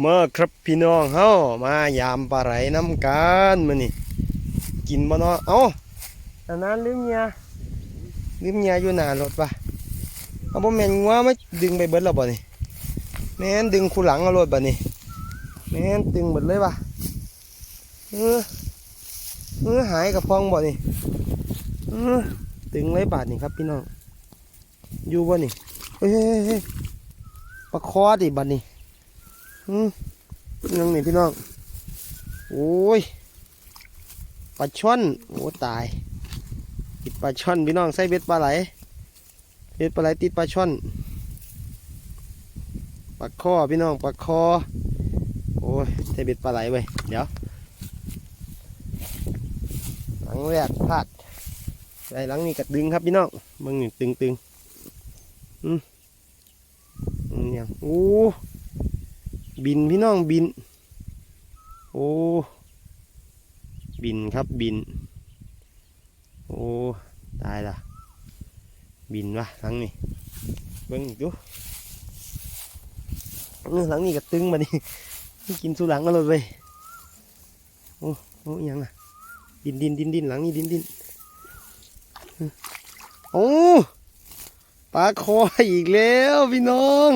เมื่อครับพี่น้องเฮามายามปลาไหลน้ำกันมื้อนี่กินบ่เนาะเอ้าอันนั้นลืมเมียลืมเมียอยู่หน้ารถปะเอาบ่แม่นงัวมาดึงไปเบิดแล้วบ่นี่แม่นดึงคู่หลังเอารถบ่นี่แม่นดึงเบิดเลยปะเออเออหายกับฟองบ่นี่เออดึงเลยบาดนี่ครับพี่น้องอยู่บ่นี่เฮ้ยเฮ้ยปลาคอดิบัดนี่ อืมยังนี่พี่น้อง โอ้ย ปลาช่อน โอ้ตายติดปลาช่อนพี่น้องใส่เบ็ดปลาไหล เบ็ดปลาไหลติดปลาช่อน ปลาคอพี่น้องปลาคอ โอ้ยใส่เบ็ดปลาไหลไว้ย เดี๋ยว หลังแรกพลาดไอ้หลังนี้กัดดึงครับพี่น้องมึงนี่ตึงตึงๆอืมอืมยังโอ้ บินพี่น้องบิน โอ้ บินครับบิน โอ้ ตายละบินวะหลังนี่เบิ้งอีกดูเออหลังนี่ก็ตึงมาดิกินสู้หลังกันเลยเว้ยโอ้โอ้ยังอะดินดินดินดินหลังนี่ดินดินโอ้ปลาคออีกแล้วพี่น้อง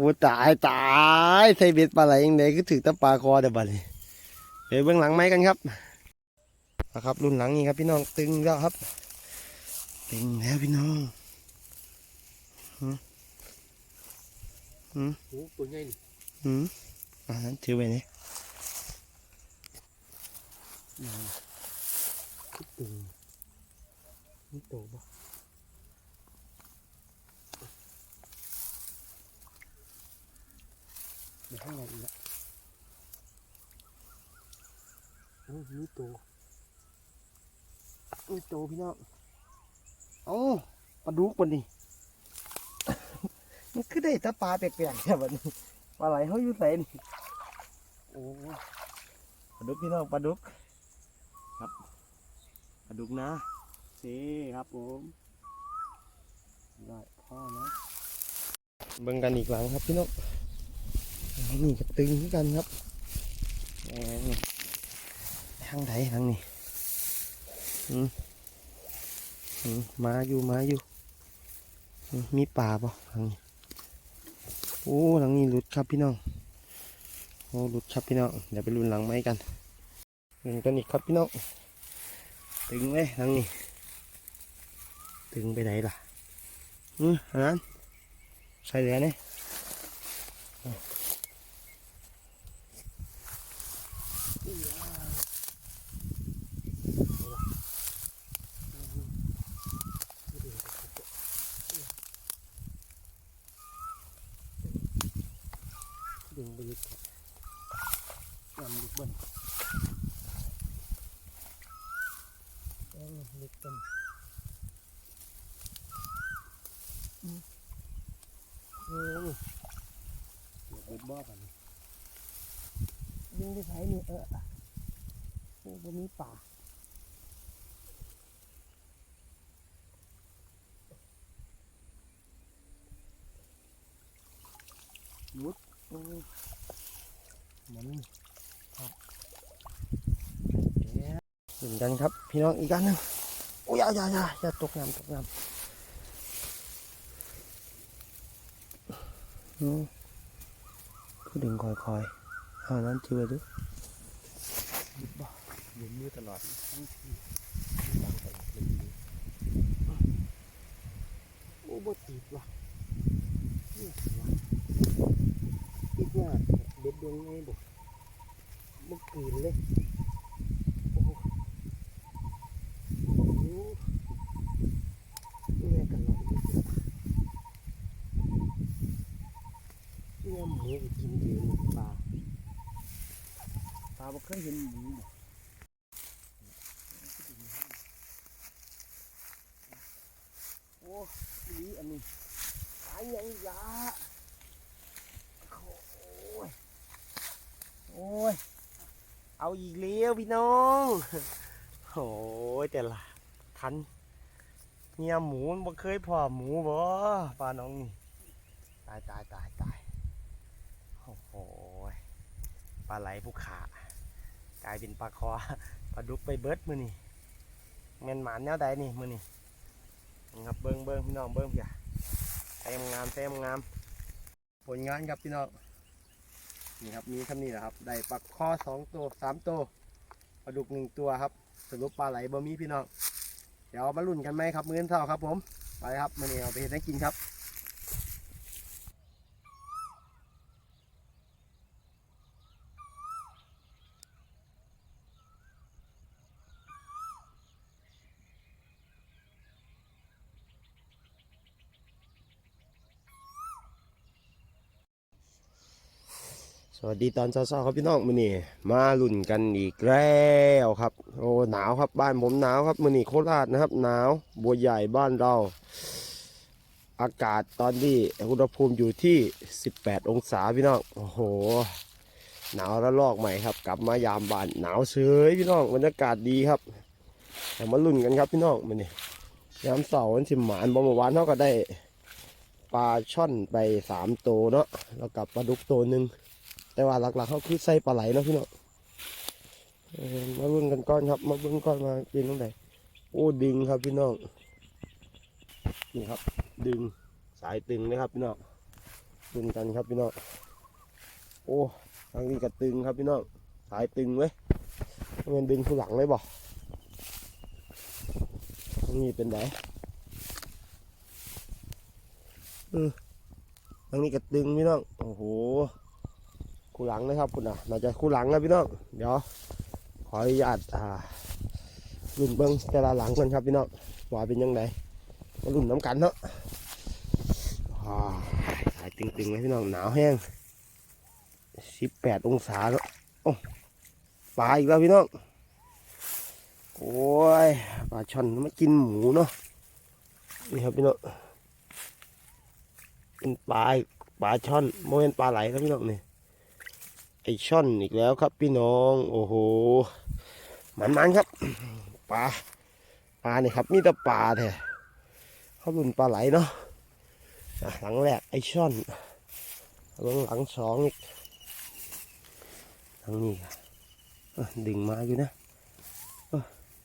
โอ้ตายตายใส่เบ็ดปลาไหลยังไงก็ถือตะปลาคอเดี๋ยวบัดนี้เดี๋ยวเบื้องหลังไม้กันครับนะครับ รุ่นหลังนี่ครับพี่น้องตึงแล้วครับ ตึงแล้วพี่น้องหืมหืมตัวใหญ่หืมอ่านั้นถือไว้นี่ตึงนี่โตบ่ เดี๋ยวข้างในอีกละโอ้นี่โตอุ้ยโตพี่น้องเอ้าปลาดุกมันนี่มันคือได้แตะปลาแปลกๆแค่บัดนี้ปลาไหลเขาอยู่ใส่นี่โอ้ปลาดุกพี่น้องปลาดุก ครับปลาดุกนะสิครับผมได้พ่อนะเบิ่งกันอีกหลังครับพี่น้อง นี่ก็ตึงเหมือนกันครับทางไหนทางนี้มาอยู่มาอยู่ มีป่าป่ะทางนี้โอ้หลังนี้หลุดครับพี่น้องโอ้หลุดครับพี่น้องเดี๋ยวไปลุ้นหลังไม้กันลุ้นกันอีกครับพี่น้องตึงเลยทางนี้ตึงไปไหนล่ะอืมอันนั้นใส่เหลือเนี่ยดึง ไปยึดนำยึดบนเออยึดบนอืมเออเดี๋ยวเบิดบ่อกันยิงไปใช้นี่เออโอ้บ่มีป่าลุด มันครับเหมือนกันครับ พี่น้องอีกอันหนึงโอ้ยอย่าอย่าอย่าอย่าตกน้ำตกน้ำอืมคือดึงคอยๆเอานั้นถือไว้ดูยืนมือตลอดทั้งที่โอ้บ่ติดว่ะ เนี่ยว่ะติดว่าเด็ดดวงไงบ่บ่กลืนเลยโอ้โหเนี่ยกันหน่อยเนี่ยหมูก็กินเยอะปลาปลาบ่เคยเห็นหมูบ่โอ้ดีอันนี้ตายยังยาโอ้ย โอ้ย เอาอีกแล้วพี่น้องโอ้ยแต่ละคันเงียหมูมันบ่เคยพอหมูบ่ปลาน้องนี่ตายตายตายตายโอ้โหปลาไหลภูขากลายเป็นปลาคอปลาดุกไปเบิดมือนี่แม่นหมานแนวใดนี่มือนี่ครับเบิ้งเบิ้งพี่น้องเบิ้งเพียเต็มงามเต็มงามผลงานครับพี่น้อง นี่ครับมีคำนี้แหละครับ ได้ปลาคอสองตัวสามตัวปลาดุกหนึ่งตัวครับ สรุปปลาไหลบ่มีพี่น้อง เดี๋ยวมาลุ้นกันไหมครับ มื้อนี้เท่าครับผม ไปครับมันี้เอาไปเห็นให้กินครับ สวัสดีตอนเช้าๆครับพี่น้องมือนี้มาลุ่นกันอีกแล้วครับ โอ้หนาวครับบ้านผมหนาวครับมือนี้โคราชนะครับ หนาวบัวใหญ่บ้านเรา อากาศตอนนี้อุณหภูมิอยู่ที่ 18 องศาพี่น้องโอ้โห หนาวระลอกใหม่ครับ กลับมายามบ้านหนาวเฉยพี่น้องบรรยากาศดีครับแต่มาลุ่นกันครับพี่น้องมือนี้ยามเสาร์วันสิหมานบ่เมื่อวานเขาก็ได้ปลาช่อนไปสามตัวเนาะแล้วกับปลาดุกตัวหนึ่ง แต่ว่าหลักๆเขาคือใส่ปลาไหลเนาะพี่น้องมาลุ้นกันก้อนครับ มาเบิ้งก้อนมากินตรงไหนโอ้ดึงครับพี่น้องนี่ครับ ดึงสายตึงนะครับพี่น้องลุ้นกันครับพี่น้องโอ้ทางนี้ก็ตึงครับพี่น้องสายตึงเว้ยมันดึงผู้หลังเลยบอกทางนี้เป็นไงเออทางนี้ก็ตึงพี่น้องโอ้โห คู่หลังนะครับคุณอะน่าจะคู่หลังนะพี่น้องเดี๋ยวขออนุญาตอ่ารุ่นเบิ้งแต่ละหลังกันครับพี่น้องว่าเป็นยังไงมารุ่นน้ำกันเนาะอ่าสายตึงๆเลยพี่น้องหนาวแห้งสิบแปดองศาแล้วโอ้ปลาอีกแล้วพี่น้องโอ้ยปลาช่อนมากินหมูเนาะนี่ครับพี่น้องเป็นปลาปลาช่อนโมเป็นปลาไหลครับพี่น้องนี่ ไอช่อนอีกแล้วครับพี่น้อง โอ้โหมันมันๆครับปลาปลาเนี่ยครับ มีแต่ปลาแท้เขาลุ่นปลาไหลเนาะหลังแรกไอช่อนหลังหลังสองอีกทางนี้ดึงมาอยู่นะ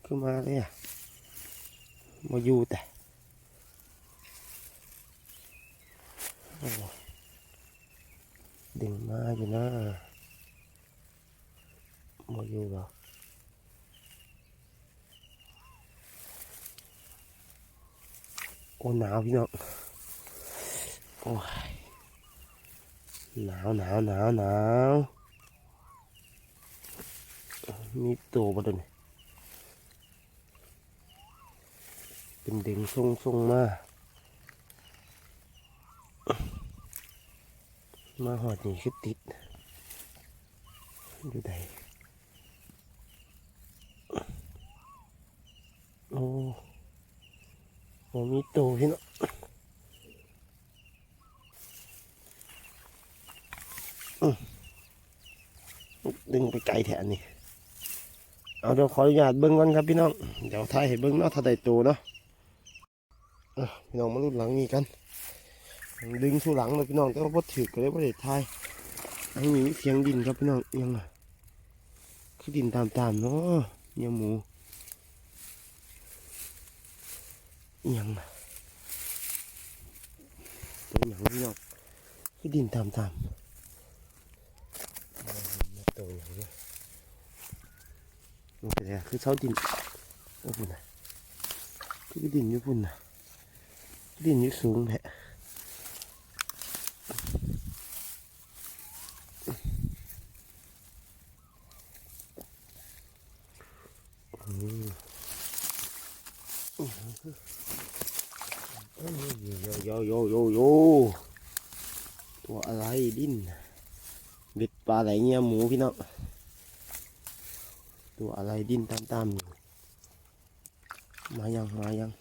ขึ้นมาเลยอะมาอยู่แต่ดึงมาอยู่นะ มาอยู่เหรอโอ้หนาวพี่น้องโอ้ยหนาวหนาวหนาวหนาวมีตัวมาด้วยนี่เป็นเด้งทรงทรงมา มาหอดนี่คือติด อยู่ไหนโอ้ โหมีโตพี่เนาะอื้อดึงไปไกลแถนนี่เอาเดี๋ยวขออนุญาตเบิ้งก่อนครับพี่น้อง เดี๋ยวถ่ายให้เบิ้งเนาะถ้าได้โตเนาะพี่น้องมาลุ้นหลังนี้กันดึงสู่หลังเลยพี่น้องแต่ว่าพอถือก็เลยว่าได้ถ่ายอันนี้เสียงดินครับพี่น้องยังไงคือดินตามๆเนาะเนี่ยหมูอิห ยังน่ะตัวอย่างนี้เนาะคือดินตามตามาตัวอย่างนี้มันเป็นอะไรคือเช้าดินโอ้พุ่นนะคือดินอยู่พุ่นนะดินอยู่สูงแหละ โยโยโยโยตัวอะไรดิ้นเบ็ดปลาไหลเงี้ยหมูพี่น้องตัวอะไรดิ้นตามๆอยู่มายังมายัง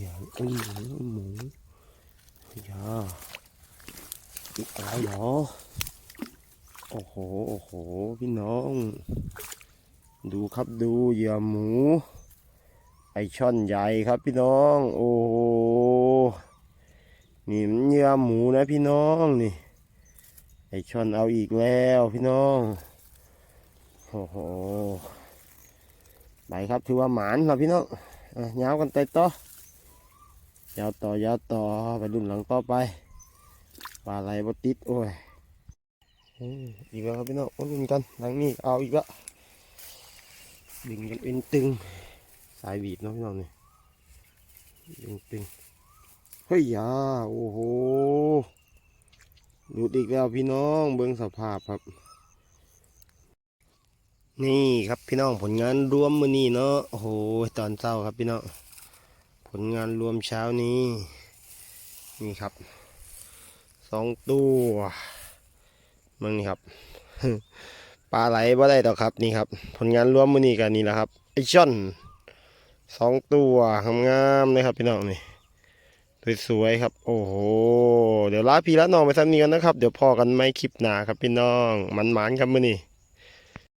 อย่าเอ้ยหมูอย่าอีกอะไรเหรอโอ้โหโอ้โหพี่น้อง ดูครับดูเหยื่อหมู ไอช่อนใหญ่ครับพี่น้อง โอ้โหนี่มันเหยื่อหมูนะพี่น้องนี่ ไอช่อนเอาอีกแล้วพี่น้องโอ้โหไปครับถือว่าหมานครับพี่น้องอยาวกันไปต่อยาวต่อยาวต่อไปรุ่นหลังต่อไปปลาไหลบติดโอ้ยอีกแล้วครับพี่น้องมาลุ้นกันหลังนี้เอาอีกแล้ว ดึงกันเอ็นตึง สายบีดเนาะพี่น้องนี่ดึงตึงเฮ้ยยาโอ้โหหลุดอีกแล้วพี่น้องเบิ้องสภาพครับ นี่ครับพี่น้องผลงานรวมมือนี้เนาะโอ้โหตอนเช้าครับพี่น้องผลงานรวมเช้านี้ นี่ครับสองตัวมึงนี่ครับ ปลาไหลบ่ได้ต่อครับนี่ครับ ผลงานรวมมือนี้กันนี่แหละครับไอช่อนสองตัวงามๆเลยครับพี่น้องนี่สวยๆครับ โอ้โห เดี๋ยวลาพี่ละน้องไปซ้ำนี้กันนะครับ เดี๋ยวพอกันไม่คลิปหนาครับพี่น้อง มันหมานๆครับมือนี้